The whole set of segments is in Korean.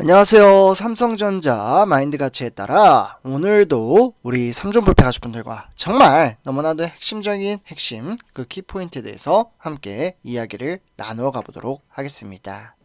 안녕하세요. 삼성전자 마인드 가치에 따라 오늘도 우리 삼존불패 가족분들과 정말 너무나도 핵심적인 핵심 그 키포인트에 대해서 함께 이야기를 나누어 가보도록 하겠습니다.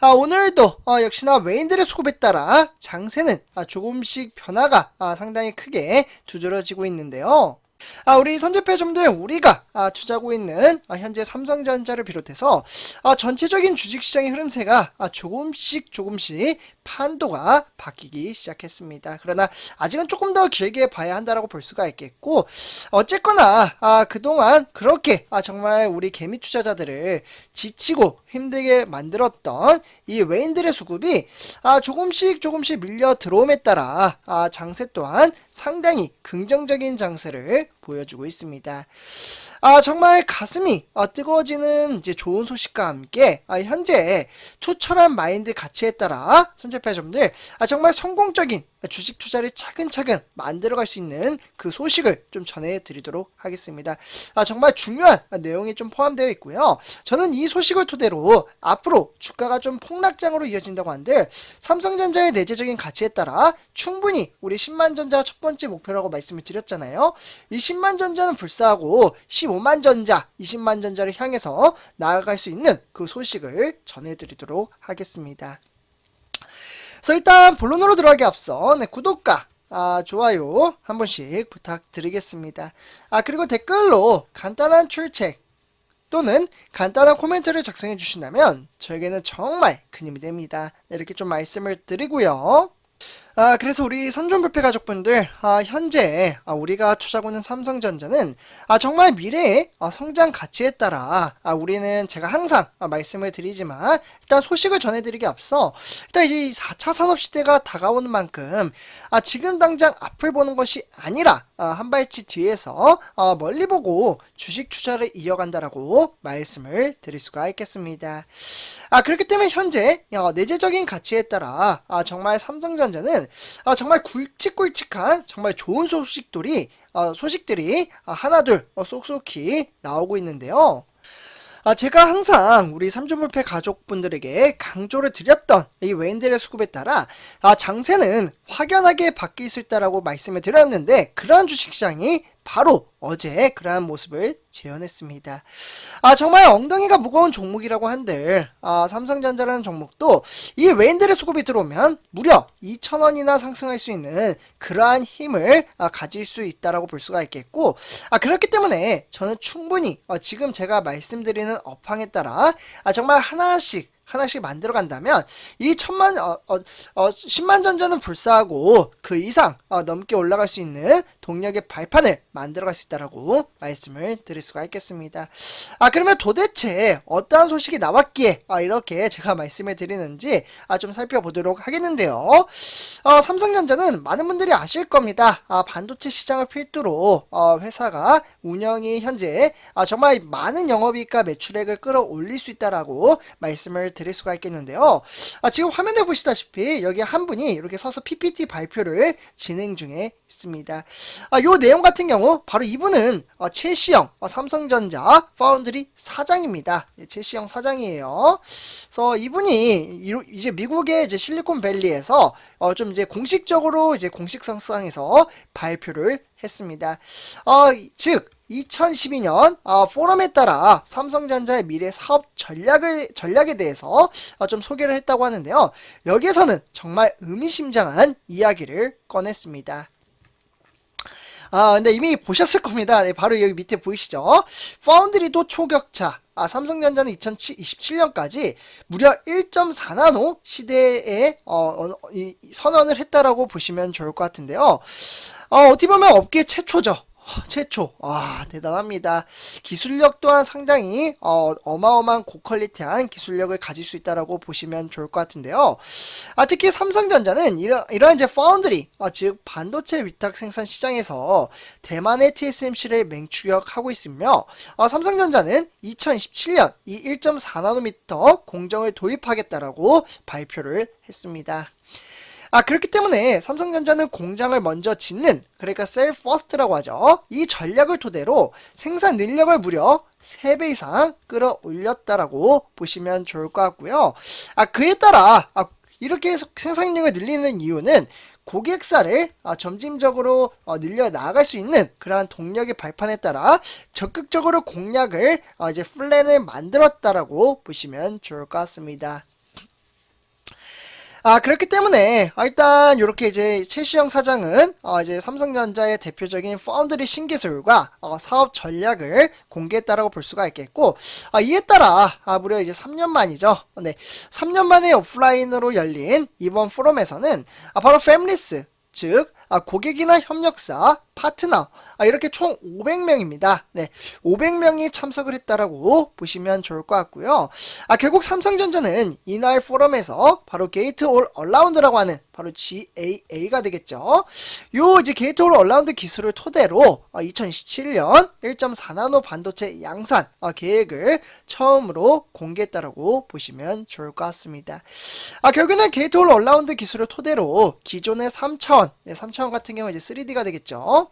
아, 오늘도 어, 역시나 외인들의 수급에 따라 장세는 아, 조금씩 변화가 아, 상당히 크게 두드러지고 있는데요. 아, 우리 선제패점들 우리가 아, 투자하고 있는 아, 현재 삼성전자를 비롯해서 아, 전체적인 주식시장의 흐름세가 아, 조금씩 조금씩 판도가 바뀌기 시작했습니다. 그러나 아직은 조금 더 길게 봐야 한다라고 볼 수가 있겠고 어쨌거나 아, 그동안 그렇게 아, 정말 우리 개미 투자자들을 지치고 힘들게 만들었던 이 외인들의 수급이 아, 조금씩 조금씩 밀려 들어옴에 따라 아, 장세 또한 상당히 긍정적인 장세를 보여주고 있습니다. 아, 정말 가슴이 어, 뜨거워지는 이제 좋은 소식과 함께 아, 현재 투철한 마인드 가치에 따라 선제패점들 아, 정말 성공적인 주식 투자를 차근차근 만들어갈 수 있는 그 소식을 좀 전해드리도록 하겠습니다. 아, 정말 중요한 내용이 좀 포함되어 있고요. 저는 이 소식을 토대로 앞으로 주가가 좀 폭락장으로 이어진다고 한들 삼성전자의 내재적인 가치에 따라 충분히 우리 10만 전자가 첫 번째 목표라고 말씀을 드렸잖아요. 이 10만 전자는 불사하고 15만 전자, 20만 전자를 향해서 나아갈 수 있는 그 소식을 전해드리도록 하겠습니다. 그래서 일단 본론으로 들어가기 앞서 네, 구독과 아, 좋아요 한 번씩 부탁드리겠습니다. 아 그리고 댓글로 간단한 출첵 또는 간단한 코멘트를 작성해 주신다면 저에게는 정말 큰 힘이 됩니다. 네, 이렇게 좀 말씀을 드리고요. 아, 그래서 우리 선존불패 가족분들, 아, 현재, 아, 우리가 투자하고 있는 삼성전자는, 아, 정말 미래의 아, 성장 가치에 따라, 아, 우리는 제가 항상 아, 말씀을 드리지만, 일단 소식을 전해드리기 앞서, 일단 이제 4차 산업시대가 다가오는 만큼, 아, 지금 당장 앞을 보는 것이 아니라, 아, 한 발치 뒤에서, 어, 멀리 보고 주식 투자를 이어간다라고 말씀을 드릴 수가 있겠습니다. 아, 그렇기 때문에 현재, 어, 내재적인 가치에 따라, 아, 정말 삼성전자는 아, 정말 굵직굵직한 정말 좋은 소식들이 어, 소식들이 아, 하나둘 어, 쏙쏙히 나오고 있는데요. 아, 제가 항상 우리 삼주물패 가족분들에게 강조를 드렸던 이 외인들의 수급에 따라 아, 장세는 확연하게 바뀔 수 있다라고 말씀을 드렸는데 그러한 주식시장이 바로 어제 그러한 모습을 재현했습니다. 아 정말 엉덩이가 무거운 종목이라고 한들 아, 삼성전자라는 종목도 이 외인들의 수급이 들어오면 무려 2,000원이나 상승할 수 있는 그러한 힘을 아, 가질 수 있다라고 볼 수가 있겠고 아 그렇기 때문에 저는 충분히 어, 지금 제가 말씀드리는 업황에 따라 아, 정말 하나씩 하나씩 만들어 간다면 이 천만 어, 어, 어, 10만 전자는 불사하고 그 이상 어, 넘게 올라갈 수 있는 동력의 발판을 만들어 갈 수 있다라고 말씀을 드릴 수가 있겠습니다. 아 그러면 도대체 어떠한 소식이 나왔기에 아, 이렇게 제가 말씀을 드리는지 아, 좀 살펴보도록 하겠는데요. 어, 삼성전자는 많은 분들이 아실 겁니다. 아, 반도체 시장을 필두로 어, 회사가 운영이 현재 아, 정말 많은 영업이익과 매출액을 끌어올릴 수 있다라고 말씀을 드릴 수가 있겠는데요. 아, 지금 화면에 보시다시피 여기 한 분이 이렇게 서서 PPT 발표를 진행 중에 있습니다. 아, 요 내용 같은 경우 바로 이분은 어, 최시영 어, 삼성전자 파운드리 사장입니다. 예, 최시영 사장이에요. 그래서 이분이 이- 이제 미국의 이제 실리콘밸리에서 어, 좀 이제 공식적으로 이제 공식성상에서 발표를 했습니다. 어, 즉 2012년 어, 포럼에 따라 삼성전자의 미래 사업 전략을 전략에 대해서 어, 좀 소개를 했다고 하는데요. 여기에서는 정말 의미심장한 이야기를 꺼냈습니다. 아, 근데 이미 보셨을 겁니다. 네, 바로 여기 밑에 보이시죠? 파운드리도 초격차. 아, 삼성전자는 2027년까지 무려 1.4나노 시대에 어, 어, 이 선언을 했다라고 보시면 좋을 것 같은데요. 어, 어떻게 보면 업계 최초죠. 최초. 와, 대단합니다. 기술력 또한 상당히 어, 어마어마한 고퀄리티한 기술력을 가질 수 있다라고 보시면 좋을 것 같은데요. 아, 특히 삼성전자는 이러, 이러한 이제 파운드리, 어, 즉 반도체 위탁 생산 시장에서 대만의 TSMC를 맹추격하고 있으며 어, 삼성전자는 2027년 이 1.4나노미터 공정을 도입하겠다라고 발표를 했습니다. 아, 그렇기 때문에 삼성전자는 공장을 먼저 짓는, 그러니까 셀 퍼스트라고 하죠. 이 전략을 토대로 생산 능력을 무려 3배 이상 끌어올렸다라고 보시면 좋을 것 같고요. 아, 그에 따라, 아, 이렇게 서- 생산력을 늘리는 이유는 고객사를 아, 점진적으로 어, 늘려 나아갈 수 있는 그러한 동력의 발판에 따라 적극적으로 공략을 어, 이제 플랜을 만들었다라고 보시면 좋을 것 같습니다. 아, 그렇기 때문에, 아, 일단, 이렇게 이제, 최시영 사장은, 어, 이제, 삼성전자의 대표적인 파운드리 신기술과, 어, 사업 전략을 공개했다라고 볼 수가 있겠고, 아, 이에 따라, 아, 무려 이제 3년 만이죠. 네. 3년 만에 오프라인으로 열린 이번 포럼에서는, 아, 바로 패밀리스, 즉, 아, 고객이나 협력사, 파트너, 아, 이렇게 총 500명입니다. 네. 500명이 참석을 했다라고 보시면 좋을 것 같고요. 아, 결국 삼성전자는 이날 포럼에서 바로 게이트 올 얼라운드라고 하는 바로 GAA가 되겠죠. 요 이제 게이트 올 얼라운드 기술을 토대로 2027년 1.4나노 반도체 양산 어, 계획을 처음으로 공개했다라고 보시면 좋을 것 같습니다. 아, 결국에는 게이트 올 얼라운드 기술을 토대로 기존의 3차원, 네, 3차원 같은 경우 이제 3D가 되겠죠.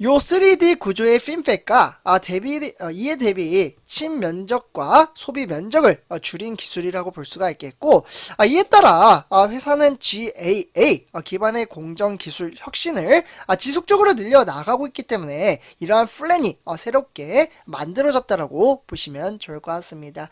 요 3D 구조의 핀팩과 아, 대비 어, 이에 대비 침 면적과 소비 면적을 어, 줄인 기술이라고 볼 수가 있겠고 아, 이에 따라 아, 회사는 GAA 어, 기반의 공정 기술 혁신을 아, 지속적으로 늘려 나가고 있기 때문에 이러한 플랜이 어, 새롭게 만들어졌다라고 보시면 좋을 것 같습니다.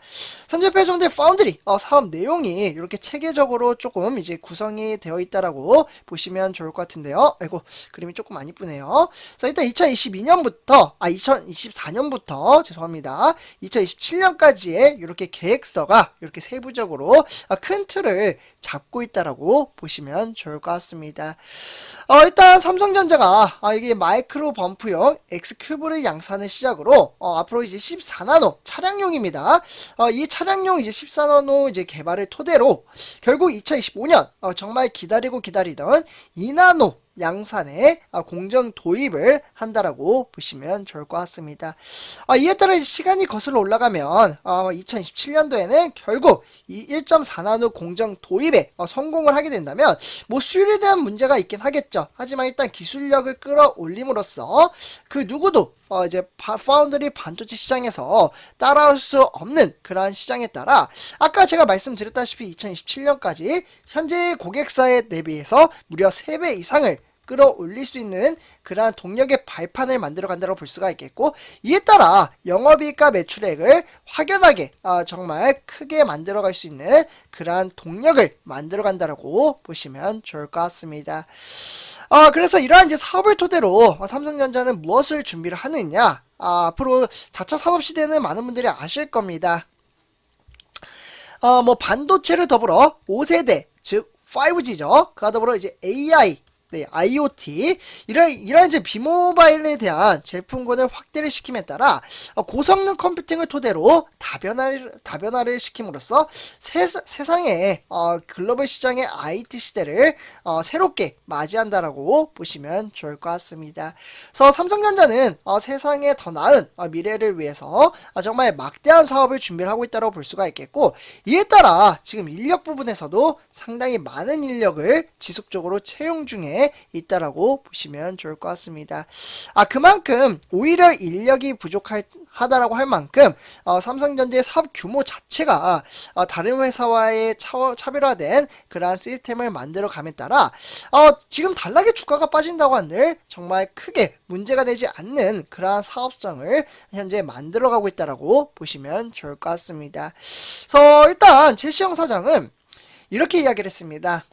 정도의 파운드리 어, 사업 내용이 이렇게 체계적으로 조금 이제 구성이 되어 있다라고 보시면 좋을 것 같은데요. 아이고 그림이 조금 안 이쁘네요. 자 일단 2022년부터 아 2024년부터 죄송합니다. 2027년까지의 이렇게 계획서가 이렇게 세부적으로 아, 큰 틀을 잡고 있다라고 보시면 좋을 것 같습니다. 어, 일단 삼성전자가 아, 이게 마이크로 범프형 X큐브를 양산을 시작으로 어, 앞으로 이제 14나노 차량용입니다. 어, 이 차량용 이제 14나노 이제 개발을 토대로 결국 2025년 어, 정말 기다리고 기다리던 2나노 양산에 아, 공정 도입을 한다라고 보시면 좋을 것 같습니다. 아, 이에 따라 시간이 거슬러 올라가면 어, 2027년도에는 결국 이 1.4나노 공정 도입에 어, 성공을 하게 된다면 뭐 수율에 대한 문제가 있긴 하겠죠. 하지만 일단 기술력을 끌어올림으로써 그 누구도 어 이제 파, 파운드리 반도체 시장에서 따라올 수 없는 그러한 시장에 따라 아까 제가 말씀드렸다시피 2027년까지 현재 고객사에 대비해서 무려 3배 이상을 끌어올릴 수 있는 그러한 동력의 발판을 만들어 간다고 볼 수가 있겠고 이에 따라 영업이익과 매출액을 확연하게 아, 정말 크게 만들어 갈 수 있는 그러한 동력을 만들어 간다라고 보시면 좋을 것 같습니다. 아, 그래서 이러한 이제 사업을 토대로 삼성전자는 무엇을 준비를 하느냐? 아, 앞으로 4차 산업 시대는 많은 분들이 아실 겁니다. 어, 뭐, 반도체를 더불어 5세대, 즉, 5G죠. 그와 더불어 이제 AI, 네, IoT 이런 이런 이제 비모바일에 대한 제품군을 확대를 시킴에 따라 어, 고성능 컴퓨팅을 토대로 다변화를 다변화를 시킴으로써 세, 세상의 어, 글로벌 시장의 IT 시대를 어, 새롭게 맞이한다라고 보시면 좋을 것 같습니다. 그래서 삼성전자는 어, 세상에 더 나은 어, 미래를 위해서 어, 정말 막대한 사업을 준비를 하고 있다고 볼 수가 있겠고 이에 따라 지금 인력 부분에서도 상당히 많은 인력을 지속적으로 채용 중에 있다라고 보시면 좋을 것 같습니다. 아 그만큼 오히려 인력이 부족하다라고 할 만큼 어, 삼성전자의 사업 규모 자체가 어, 다른 회사와의 차, 차별화된 그러한 시스템을 만들어 감에 따라 어, 지금 단락의 주가가 빠진다고 한들 정말 크게 문제가 되지 않는 그러한 사업성을 현재 만들어가고 있다라고 보시면 좋을 것 같습니다. 그래서 일단 제시영 사장은 이렇게 이야기를 했습니다.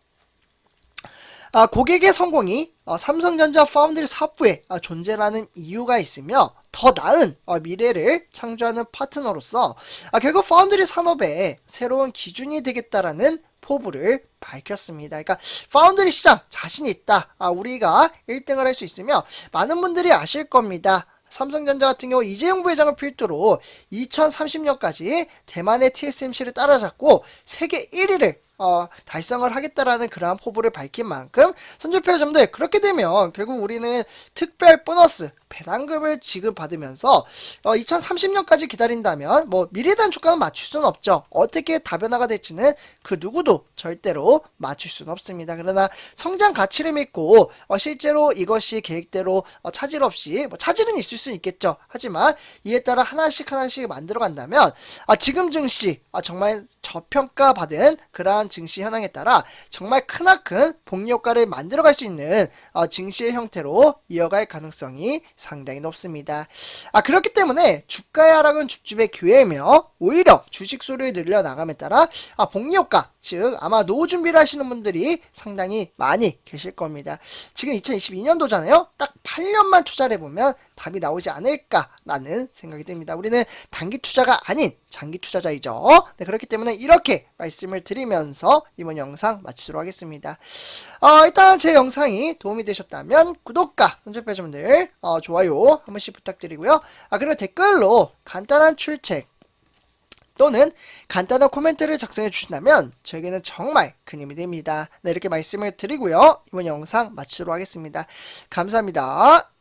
아, 고객의 성공이 어, 삼성전자 파운드리 사업부에 어, 존재라는 이유가 있으며 더 나은 어, 미래를 창조하는 파트너로서 아, 결국 파운드리 산업의 새로운 기준이 되겠다라는 포부를 밝혔습니다. 그러니까 파운드리 시장 자신 있다. 아, 우리가 1등을 할 수 있으며 많은 분들이 아실 겁니다. 삼성전자 같은 경우 이재용 부회장을 필두로 2030년까지 대만의 TSMC를 따라잡고 세계 1위를 어, 달성을 하겠다라는 그러한 포부를 밝힌 만큼 선조표점들 그렇게 되면 결국 우리는 특별 보너스 배당금을 지급받으면서 어, 2030년까지 기다린다면 뭐 대한 주가는 맞출 수는 없죠. 어떻게 다변화가 될지는 그 누구도 절대로 맞출 수는 없습니다. 그러나 성장 가치를 믿고 어, 실제로 이것이 계획대로 어, 차질 없이 뭐 차질은 있을 수는 있겠죠. 하지만 이에 따라 하나씩 하나씩 만들어 간다면 아, 지금 증시 아, 정말 저평가받은 그러한 증시 현황에 따라 정말 크나큰 복리 효과를 만들어갈 수 있는 어, 증시의 형태로 이어갈 가능성이 상당히 높습니다. 아 그렇기 때문에 주가의 하락은 줍줍의 기회이며 오히려 주식 수를 늘려 나감에 따라 아 복리 효과 즉 아마 노후 준비를 하시는 분들이 상당히 많이 계실 겁니다. 지금 2022년도잖아요. 딱 8년만 투자를 해보면 답이 나오지 않을까라는 생각이 듭니다. 우리는 단기 투자가 아닌 장기 투자자이죠. 네, 그렇기 때문에 이렇게 말씀을 드리면서 이번 영상 마치도록 하겠습니다. 어, 일단 제 영상이 도움이 되셨다면 구독과 손절배점들 어, 좋아요 한 번씩 부탁드리고요. 아 그리고 댓글로 간단한 출첵 또는 간단한 코멘트를 작성해 주신다면 저에게는 정말 큰 힘이 됩니다. 네, 이렇게 말씀을 드리고요. 이번 영상 마치도록 하겠습니다. 감사합니다.